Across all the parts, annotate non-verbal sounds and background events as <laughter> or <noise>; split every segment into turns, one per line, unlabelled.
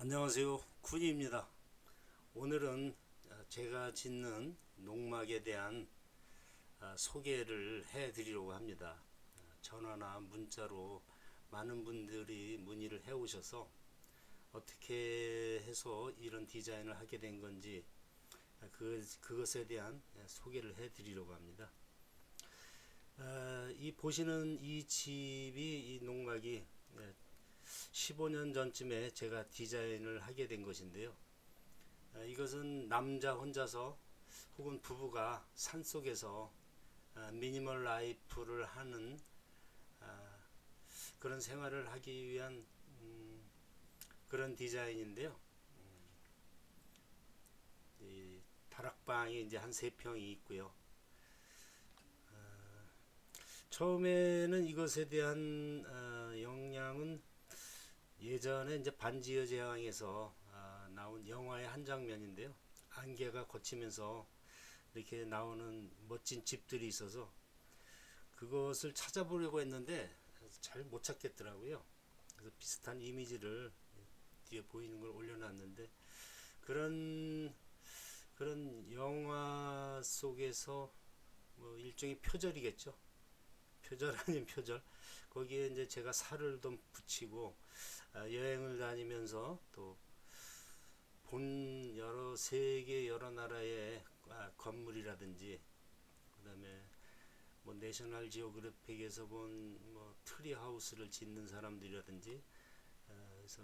안녕하세요. 군입니다. 오늘은 어, 제가 짓는 농막에 대한 어, 소개를 해 드리려고 합니다. 어, 전화나 문자로 많은 분들이 문의를 해 오셔서 어떻게 해서 이런 디자인을 하게 된 건지 어, 그, 그것에 대한 예, 소개를 해 드리려고 합니다. 어, 이 보시는 이 집이 이 농막이 예, 15년 전쯤에 제가 디자인을 하게 된 것인데요. 아, 이것은 남자 혼자서 혹은 부부가 산 속에서 아, 미니멀 라이프를 하는 아, 그런 생활을 하기 위한 음, 그런 디자인인데요. 음, 이 다락방이 이제 한 세 평이 있고요. 아, 처음에는 이것에 대한 어, 영향은 예전에 이제 반지의 제왕에서 아, 나온 영화의 한 장면인데요. 안개가 걷히면서 이렇게 나오는 멋진 집들이 있어서 그것을 찾아보려고 했는데 잘 못 찾겠더라고요. 그래서 비슷한 이미지를 뒤에 보이는 걸 올려놨는데 그런 그런 영화 속에서 뭐 일종의 표절이겠죠. 표절 아닌 표절. 거기에 이제 제가 살을 좀 붙이고 아, 여행을 다니면서 또 본 여러 세계 여러 나라의 아, 건물이라든지 그다음에 뭐 내셔널 지오그래픽에서 본뭐 트리 하우스를 짓는 사람들이라든지 아, 그래서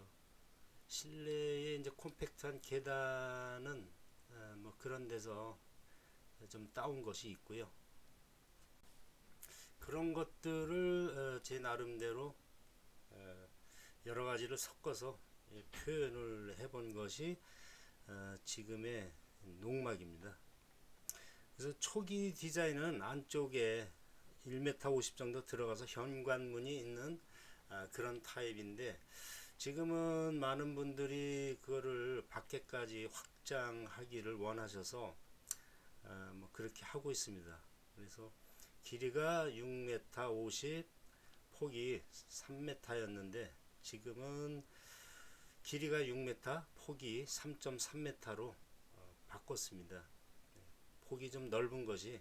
실내에 이제 콤팩트한 계단은 아, 뭐 그런 데서 좀 따온 것이 있고요. 그런 것들을 어, 제 나름대로 어, 여러 가지를 섞어서 예, 표현을 해본 것이 어, 지금의 농막입니다. 그래서 초기 디자인은 안쪽에 1m 50 정도 들어가서 현관문이 있는 아, 그런 타입인데 지금은 많은 분들이 그거를 밖에까지 확장하기를 원하셔서 아, 뭐 그렇게 하고 있습니다. 그래서 길이가 6m 50, 폭이 3m였는데 지금은 길이가 6m, 폭이 3.3m로 어, 바꿨습니다. 네, 폭이 좀 넓은 것이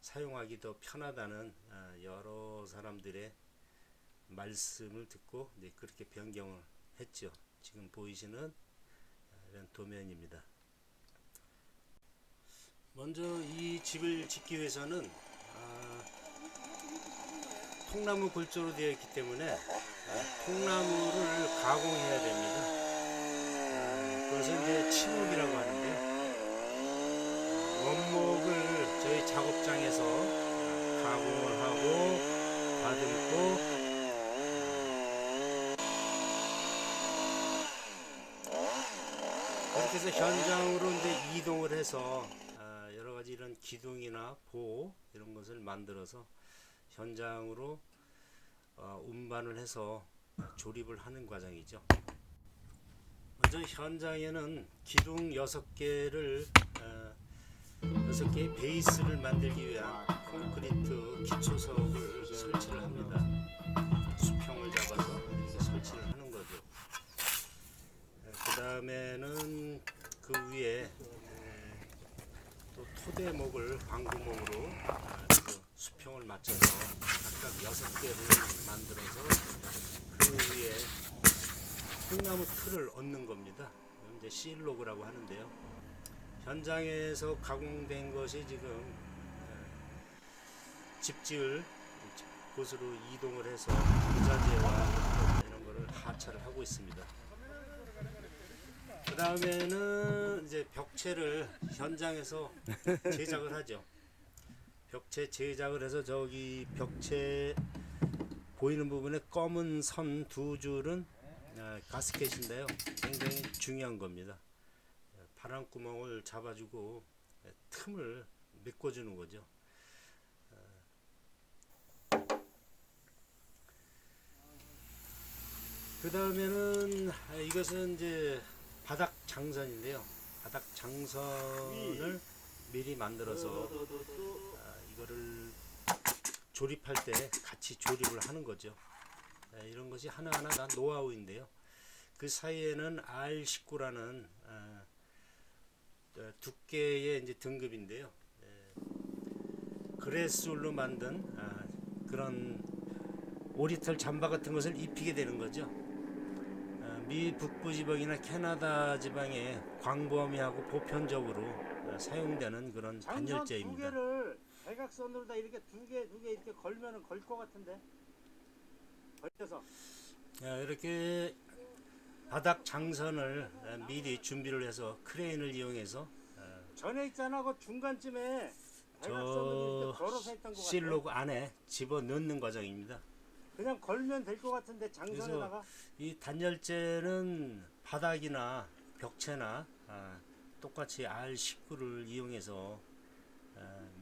사용하기 더 편하다는 아, 여러 사람들의 말씀을 듣고 네, 그렇게 변경을 했죠. 지금 보이시는 아, 이런 도면입니다. 먼저 이 집을 짓기 위해서는 아, 통나무 골조로 되어 있기 때문에 아, 통나무를 가공해야 됩니다. 아, 그것을 이제 치목이라고 하는데 원목을 저희 작업장에서 아, 가공을 하고 다듬고 그렇게 해서 현장으로 이제 이동을 해서 아, 여러 가지 이런 기둥이나 보 이런 것을 만들어서 현장으로 어, 운반을 해서 조립을 하는 과정이죠. 먼저 현장에는 기둥 6개를 어, 6개의 베이스를 만들기 위한 콘크리트 기초석을 설치를 합니다. 수평을 잡아서 이렇게 설치를 하는 거죠. 그 다음에는 그 위에 에, 또 토대목을 방구목으로 아, 그 수평을 맞춰서 각각 여섯 개를 만들어서 그 위에 통나무 틀을 얻는 겁니다. 이제 실로그라고 하는데요. 현장에서 가공된 것이 지금 에, 집지을 곳으로 이동을 해서 부자재와 이런 거를 하차를 하고 있습니다. 그 다음에는 이제 벽체를 현장에서 <laughs> 제작을 하죠. 벽체 제작을 해서 저기 벽체 보이는 부분에 검은 선 두 줄은 아, 가스켓인데요. 굉장히 중요한 겁니다. 바람 구멍을 잡아주고 틈을 메꿔주는 거죠. 그 다음에는 이것은 이제 바닥 장선인데요. 바닥 장선을 미리 만들어서 아, 이거를 조립할 때 같이 조립을 하는 거죠. 아, 이런 것이 하나하나 다 노하우인데요. 그 사이에는 R19라는 아, 어, 두께의 이제 등급인데요. 예, 그레스울로 만든 아, 그런 오리털 잠바 같은 것을 입히게 되는 거죠. 아, 미 북부 지방이나 캐나다 지방에 광범위하고 보편적으로 어, 사용되는 그런 단열재입니다.
대각선으로 다 이렇게 두 개 두 개 이렇게 걸면은 걸 것 같은데? 걸려서.
자, 이렇게 바닥 장선을 어, 미리 준비를 해서 크레인을 이용해서
전에 있잖아 그 중간쯤에 대각선으로 이렇게
저
걸어서 했던 것 같아
실록 안에 집어 넣는 과정입니다.
그냥 걸면 될 것 같은데 장선에다가?
이 단열재는 바닥이나 벽체나 아, 똑같이 R19를 이용해서 아,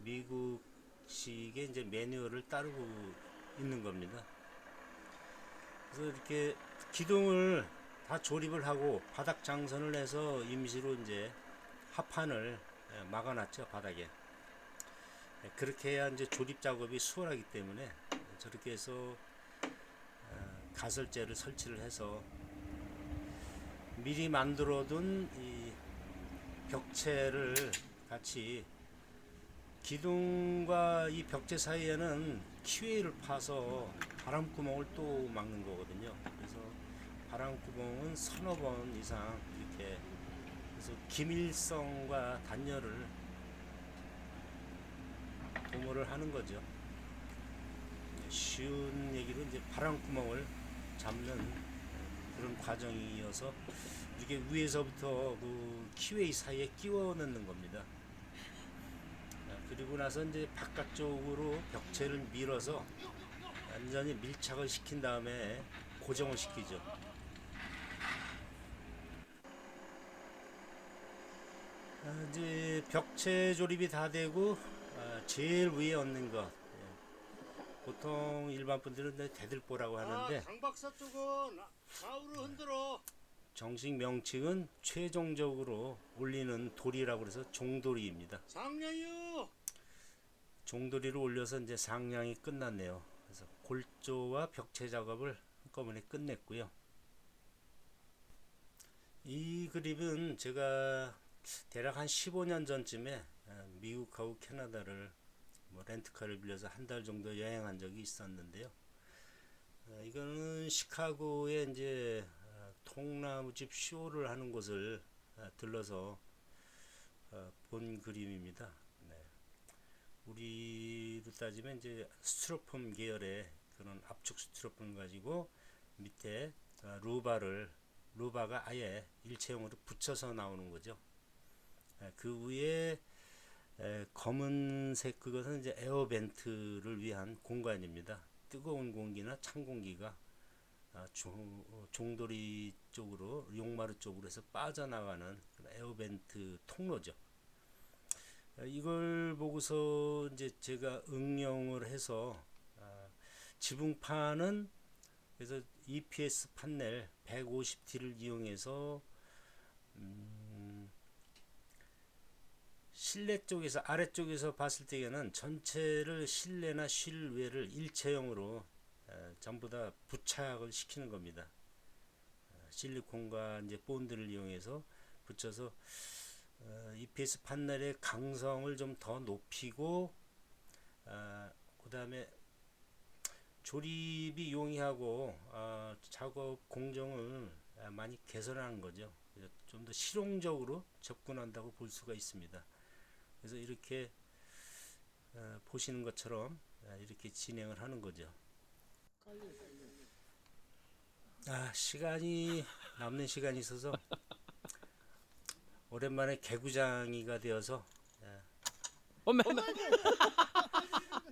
미국식의 이제 매뉴얼을 따르고 있는 겁니다. 그래서 이렇게 기둥을 다 조립을 하고 바닥 장선을 해서 임시로 이제 합판을 예, 막아놨죠 바닥에. 예, 그렇게 해야 이제 조립 작업이 수월하기 때문에 저렇게 해서 어, 가설재를 설치를 해서 미리 만들어둔 이 벽체를 같이 기둥과 이 벽체 사이에는 키웨이를 파서 바람구멍을 또 막는 거거든요. 그래서 바람구멍은 서너 번 이상 이렇게 그래서 기밀성과 단열을 도모를 하는 거죠. 쉬운 얘기로 이제 바람구멍을 잡는 그런 과정이어서 이게 위에서부터 그 키웨이 사이에 끼워 넣는 겁니다. 아, 그리고 나서 이제 바깥쪽으로 벽체를 밀어서 완전히 밀착을 시킨 다음에 고정을 시키죠. 아, 이제 벽체 조립이 다 되고 아, 제일 위에 얹는 것 예. 보통 일반 분들은 대들보라고 하는데
강 박사 쪽은 좌우로 흔들어
정식 명칭은 최종적으로 올리는 돌이라고 해서 종돌이입니다.
장량이요
종돌이를 올려서 이제 상량이 끝났네요. 그래서 골조와 벽체 작업을 한꺼번에 끝냈고요. 이 그림은 제가 대략 한 15년 전쯤에 어, 미국하고 캐나다를 뭐 렌트카를 빌려서 한 달 정도 여행한 적이 있었는데요. 어, 이거는 시카고에 이제 어, 통나무집 쇼를 하는 곳을 어, 들러서 어, 본 그림입니다. 네. 우리로 따지면 이제 스티로폼 계열의 그런 압축 스티로폼 가지고 밑에 어, 루바를 루바가 아예 일체형으로 붙여서 나오는 거죠. 에, 그 위에 에, 검은색 그것은 이제 에어벤트를 위한 공간입니다. 뜨거운 공기나 찬 공기가 아, 종, 어, 종돌이 쪽으로 용마루 쪽으로 해서 빠져나가는 에어벤트 통로죠. 에, 이걸 보고서 이제 제가 응용을 해서 아, 지붕판은 그래서 EPS 판넬 150T를 이용해서 음, 실내 쪽에서 아래쪽에서 봤을 때에는 전체를 실내나 실외를 일체형으로 에, 전부 다 부착을 시키는 겁니다. 어, 실리콘과 이제 본드를 이용해서 붙여서 어, EPS 판넬의 강성을 좀 더 높이고 어, 그 다음에 조립이 용이하고 어, 작업 공정을 아, 많이 개선하는 거죠. 좀 더 실용적으로 접근한다고 볼 수가 있습니다. 그래서 이렇게 어, 보시는 것처럼 아, 이렇게 진행을 하는 거죠. 아 시간이 남는 시간이 있어서 오랜만에 개구장이가 되어서 아,
어메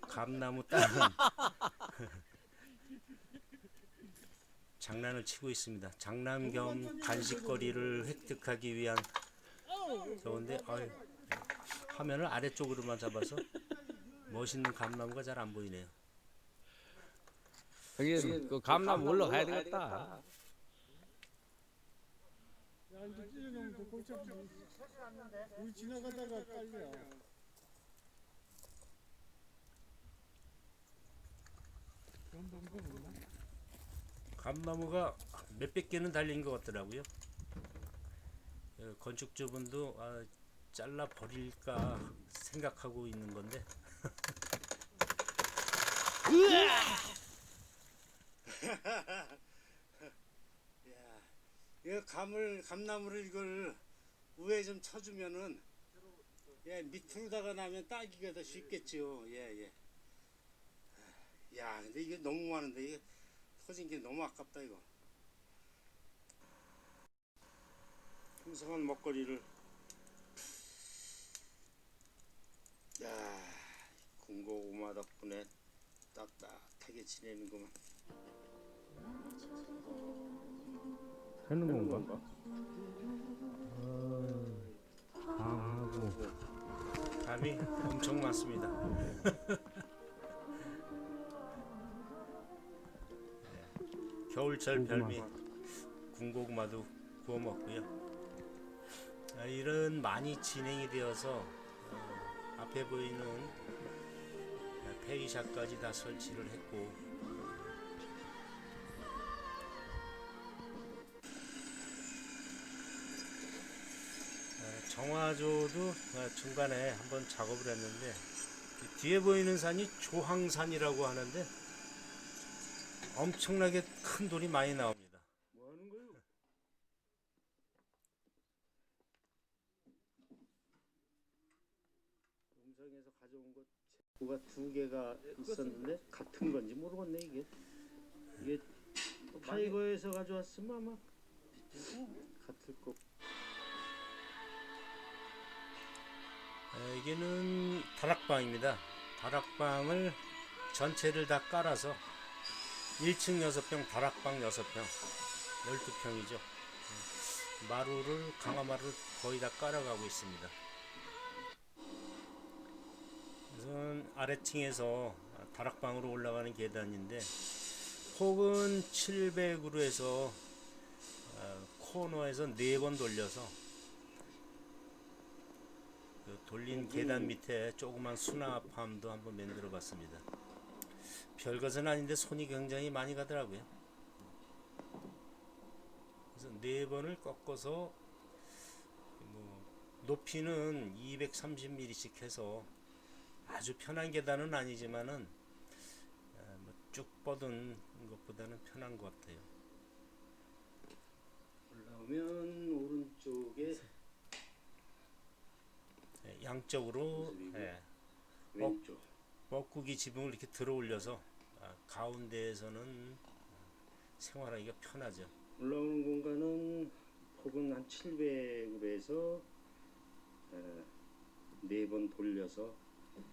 감나무 따는 <laughs> 장난을 치고 있습니다. 장난 겸 간식거리를 획득하기 위한 좋은데 어이, 화면을 아래쪽으로만 잡아서 멋있는 감나무가 잘 안 보이네요.
여기 그 감나무 올라가야 되겠다.
야 이제 찢어놓으면 골치 아프네 우리 지나가다가 깔려 그런 방법 없나?
감나무가 몇백 개는 달린 것 같더라고요. 어, 건축주분도 아, 잘라 버릴까 생각하고 있는 건데
야, <laughs> 이거 감을 감나무를 이걸 위에 좀 쳐주면은 예 밑으로다가 나면 따기가 더 쉽겠지요. 예 예. 야, 근데 이게 너무 많은데 이게 터진 게 너무 아깝다 이거. 풍성한 먹거리를. 야, 군고구마 덕분에 따뜻하게 지내는구만.
하는
건가?
강하고
감이 엄청 많습니다. <laughs> 네, 겨울철 별미 군고구마도 구워 먹고요. 아, 이런 많이 진행이 되어서 어, 앞에 보이는 페이샷까지 다 설치를 했고 정화조도 어, 중간에 한번 작업을 했는데 이 뒤에 보이는 산이 조항산이라고 하는데 엄청나게 큰 돌이 많이 나옵니다.
뭐 하는 거요? 용성에서 가져온 것 뭐가 두 개가 있었는데 같은 건지 모르겠네 이게 이게 타이거에서 가져왔으면 아마 같을 거
어, 이게는 다락방입니다. 다락방을 전체를 다 깔아서 1층 6평, 다락방 6평, 12평이죠. 마루를, 강화마루를 거의 다 깔아가고 있습니다. 우선 아래층에서 다락방으로 올라가는 계단인데 폭은 700으로 해서 어, 코너에서 4번 돌려서 그 돌린 계단 밑에 조그만 수납함도 한번 만들어 봤습니다. 별것은 아닌데 손이 굉장히 많이 가더라고요. 그래서 네 번을 꺾어서 뭐 높이는 230mm씩 해서 아주 편한 계단은 아니지만은 어, 뭐쭉 뻗은 것보다는 편한 것 같아요.
올라오면 오른쪽에
예, 양쪽으로. 예,
왼쪽
뻐꾸기 지붕을 이렇게 들어 올려서 아, 가운데에서는 생활하기가 편하죠.
올라오는 공간은 폭은 한 700으로 해서 네 번 돌려서 어,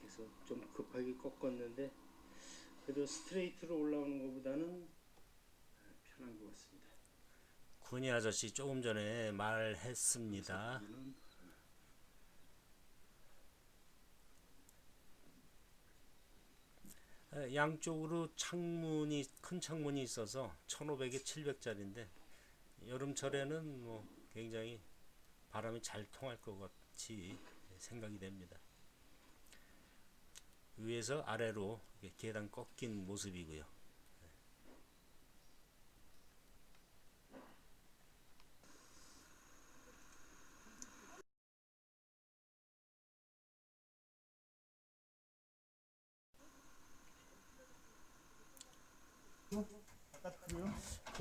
그래서 좀 급하게 꺾었는데 그래도 스트레이트로 올라오는 것보다는 어, 편한 것 같습니다.
군이 아저씨 조금 전에 말했습니다.
저는
에, 양쪽으로 창문이 큰 창문이 있어서 1,500에 700짜리인데 여름철에는 뭐 굉장히 바람이 잘 통할 것 같이 생각이 됩니다. 위에서 아래로 계단 꺾인 모습이고요.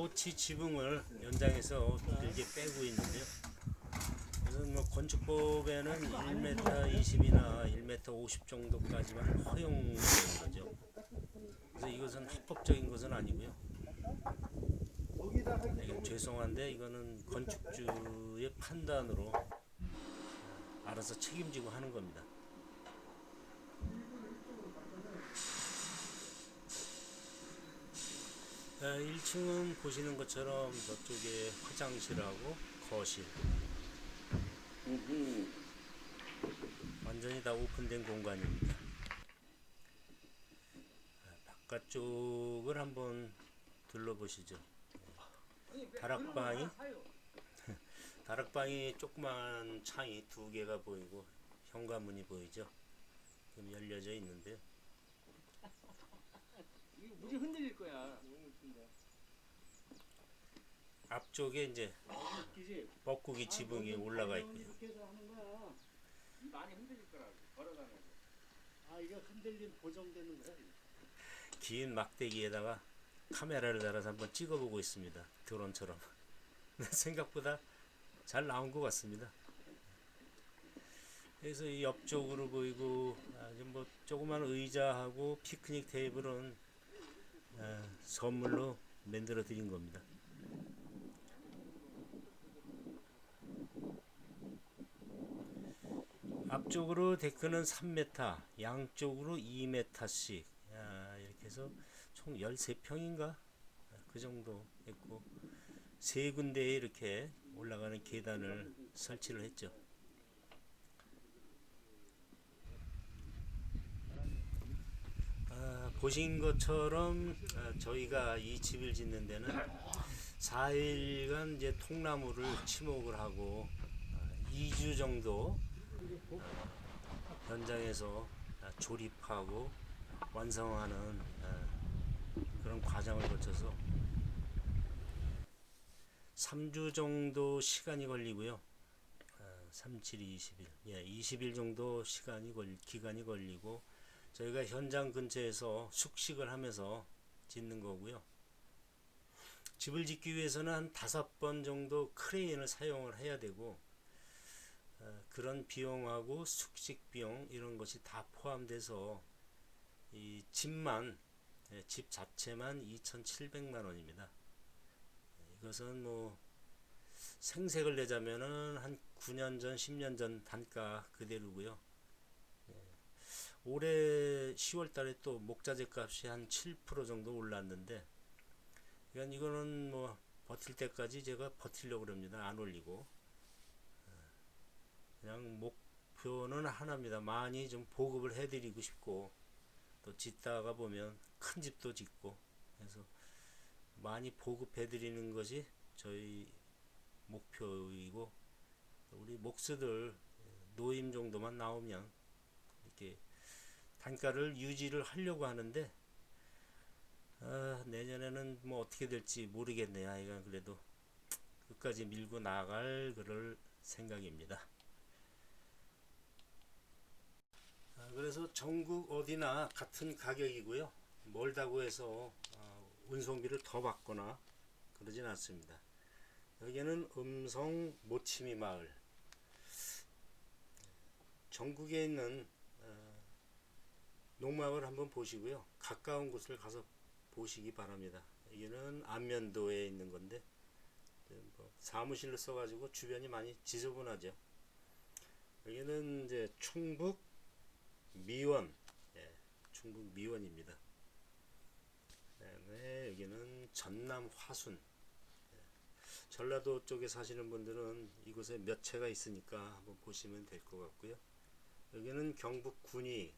포치 지붕을 연장해서 길게 빼고 있는데요. 우선 뭐 건축법에는 1m 20이나 1m 50 정도까지만 허용되는 거죠. 그래서 이것은 합법적인 것은 아니고요. 네, 죄송한데 이거는 건축주의 판단으로 알아서 책임지고 하는 겁니다. 1층은 보시는 것처럼 저쪽에 화장실하고 거실. 완전히 다 오픈된 공간입니다. 아, 바깥쪽을 한번 둘러보시죠. 다락방이 <laughs> 다락방이 조그만 창이 두 개가 보이고 현관문이 보이죠. 지금 열려져 있는데요. <laughs>
이거 무지 흔들릴 거야.
앞쪽에 이제
웃기지?
뻐꾸기 지붕이 올라가 있고요.
이렇게 해서 하는 거야.
많이 흔들릴 거라고 걸어가면서.
아 이거 흔들림 고정되는 거야. 이거.
긴 막대기에다가 카메라를 달아서 한번 찍어보고 있습니다. 드론처럼. <laughs> 근데 생각보다 잘 나온 것 같습니다. 그래서 이 옆쪽으로 보이고 아주 뭐 조그만 의자하고 피크닉 테이블은 아, 선물로 만들어 드린 겁니다. 앞쪽으로 데크는 3m, 양쪽으로 2m씩 이렇게 해서 총 13평인가 그 정도 했고 세 군데에 이렇게 올라가는 계단을 설치를 했죠. 아, 보신 것처럼 아, 저희가 이 집을 짓는 데는 4일간 이제 통나무를 치목을 하고 아, 2주 정도 현장에서 아, 조립하고 완성하는 아, 그런 과정을 거쳐서 3주 정도 시간이 걸리고요. 아, 3, 7, 20일. 예, 20일 정도 시간이 걸 기간이 걸리고 저희가 현장 근처에서 숙식을 하면서 짓는 거고요. 집을 짓기 위해서는 한 다섯 번 정도 크레인을 사용을 해야 되고 어, 그런 비용하고 숙식 비용 이런 것이 다 포함돼서 이 집만 예, 집 자체만 2,700만 원입니다. 이것은 뭐 생색을 내자면은 한 9년 전, 10년 전 단가 그대로고요. 예, 올해 10월 달에 또 목자재 값이 한 7% 정도 올랐는데 그러니까 이거는 뭐 버틸 때까지 제가 버틸려고 그럽니다. 안 올리고. 예, 그냥 목표는 하나입니다. 많이 좀 보급을 해드리고 싶고 또 짓다가 보면 큰 집도 짓고 그래서 많이 보급해 드리는 것이 저희 목표이고 우리 목수들 노임 정도만 나오면 이렇게 단가를 유지를 하려고 하는데 아, 내년에는 뭐 어떻게 될지 모르겠네요. 하여간 그래도 끝까지 밀고 나갈 그럴 생각입니다. 아, 그래서 전국 어디나 같은 가격이고요. 멀다고 해서 어, 운송비를 더 받거나 그러진 않습니다. 여기는 음성 모치미 마을. 전국에 있는 어, 농막을 한번 보시고요. 가까운 곳을 가서 보시기 바랍니다. 여기는 안면도에 있는 건데 뭐 사무실로 써가지고 주변이 많이 지저분하죠. 여기는 이제 충북 미원, 예, 충북 미원입니다. 그다음에 여기는 전남 화순. 예, 전라도 쪽에 사시는 분들은 이곳에 몇 채가 있으니까 한번 보시면 될 것 같고요. 여기는 경북 군위.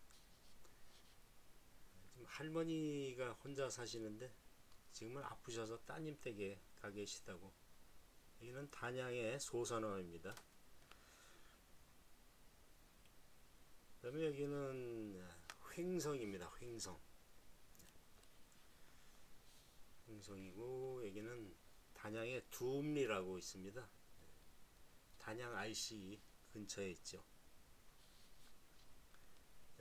할머니가 혼자 사시는데 지금은 아프셔서 따님 댁에 가 계시다고. 여기는 단양의 소산호입니다. 그다음에 여기는 횡성입니다. 횡성. 횡성이고 여기는 단양의 두음리라고 있습니다. 단양 IC 근처에 있죠.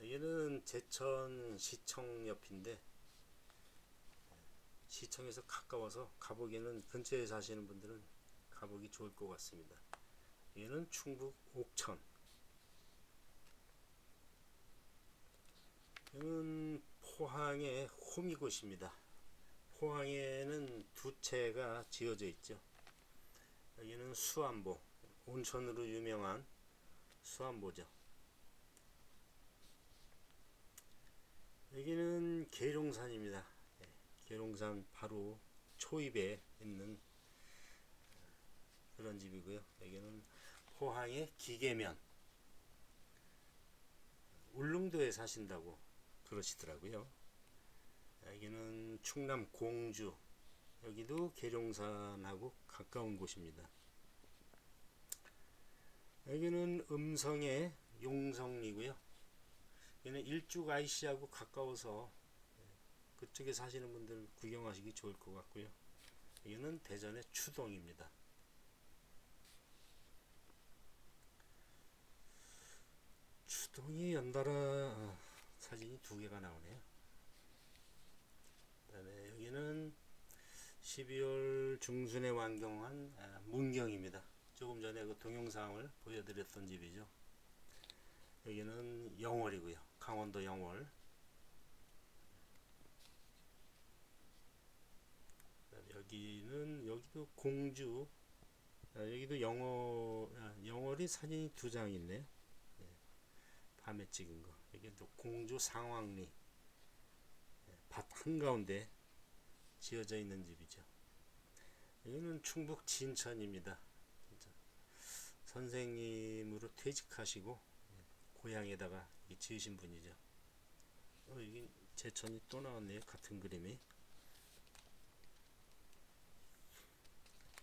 여기는 제천 시청 옆인데 시청에서 가까워서 가보기에는 근처에 사시는 분들은 가보기 좋을 것 같습니다. 여기는 충북 옥천. 여기는 포항의 호미곶입니다. 포항에는 두 채가 지어져 있죠. 여기는 수안보, 온천으로 유명한 수안보죠. 여기는 계룡산입니다. 예, 계룡산 바로 초입에 있는 그런 집이고요. 여기는 포항의 기계면 울릉도에 사신다고 그러시더라고요. 여기는 충남 공주 여기도 계룡산하고 가까운 곳입니다. 여기는 음성의 용성이고요. 여기는 일죽 IC하고 가까워서 그쪽에 사시는 분들 구경하시기 좋을 것 같고요. 여기는 대전의 추동입니다. 추동이 연달아 어, 사진이 두 개가 나오네요. 그다음에 여기는 12월 중순에 완경한 아, 문경입니다. 조금 전에 그 동영상을 보여드렸던 집이죠. 여기는 영월이고요. 강원도 영월. 여기는 여기도 공주. 아, 여기도 영어 아, 영월이 사진이 두 장 있네요. 예, 밤에 찍은 거. 여기 또 공주 상왕리. 예, 밭 한가운데 지어져 있는 집이죠. 여기는 충북 진천입니다. 선생님으로 퇴직하시고 예, 고향에다가 지으신 분이죠. 어, 여기 제천이 또 나왔네요. 같은 그림이.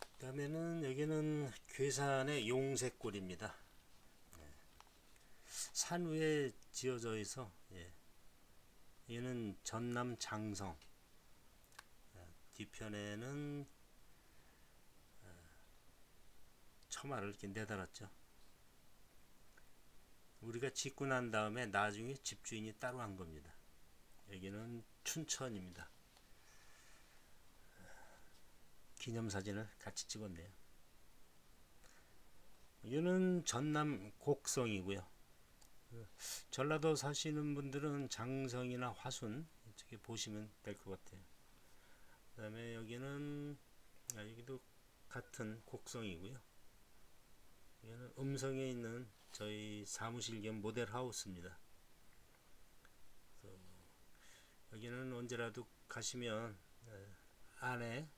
그 다음에는 여기는 괴산의 용색골입니다. 예. 산 위에 지어져 있어. 예. 얘는 전남 장성. 예, 뒤편에는 어, 처마를 이렇게 내달았죠. 우리가 짓고 난 다음에 나중에 집주인이 따로 한 겁니다. 여기는 춘천입니다. 기념사진을 같이 찍었네요. 여기는 전남 곡성이고요. 그 전라도 사시는 분들은 장성이나 화순 이쪽에 보시면 될 것 같아요. 그 다음에 여기는 아, 여기도 같은 곡성이고요. 여기는 음성에 있는 저희 사무실 겸 모델 하우스입니다. 여기는 언제라도 가시면 어, 안에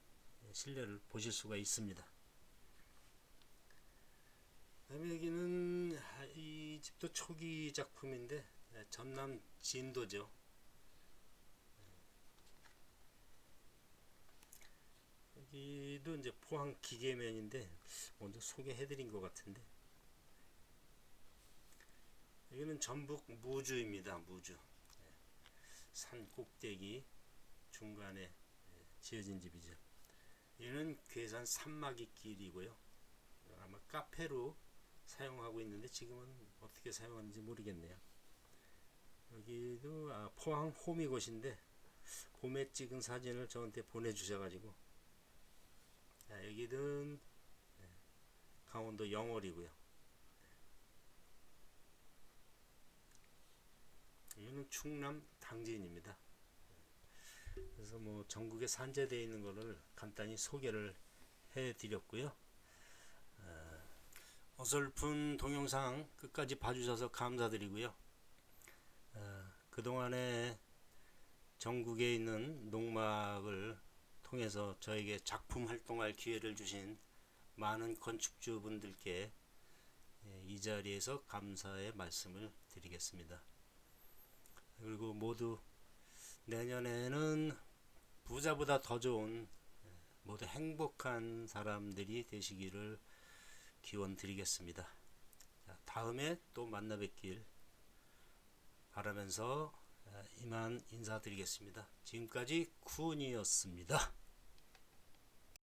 실내를 보실 수가 있습니다. 그다음에 여기는 아, 이 집도 초기 작품인데 예, 전남 진도죠. 여기도 이제 포항 기계면인데 먼저 소개해드린 것 같은데 여기는 전북 무주입니다. 무주 예, 산 꼭대기 중간에 예, 지어진 집이죠. 얘는 괴산 산막이 길이고요. 아마 카페로 사용하고 있는데 지금은 어떻게 사용하는지 모르겠네요. 여기도 아, 포항 호미곶인데 봄에 찍은 사진을 저한테 보내주셔가지고 아, 여기는 네, 강원도 영월이고요. 여기는 충남 당진입니다. 그래서 뭐 전국에 산재되어 있는 것을 간단히 소개를 해드렸고요. 어, 어설픈 동영상 끝까지 봐주셔서 감사드리고요. 어, 그동안에 전국에 있는 농막을 통해서 저에게 작품 활동할 기회를 주신 많은 건축주분들께 예, 이 자리에서 감사의 말씀을 드리겠습니다. 그리고 모두 내년에는 부자보다 더 좋은 모두 행복한 사람들이 되시기를 기원 드리겠습니다. 자, 다음에 또 만나 뵙길 바라면서 이만 인사드리겠습니다. 지금까지 쿤이었습니다.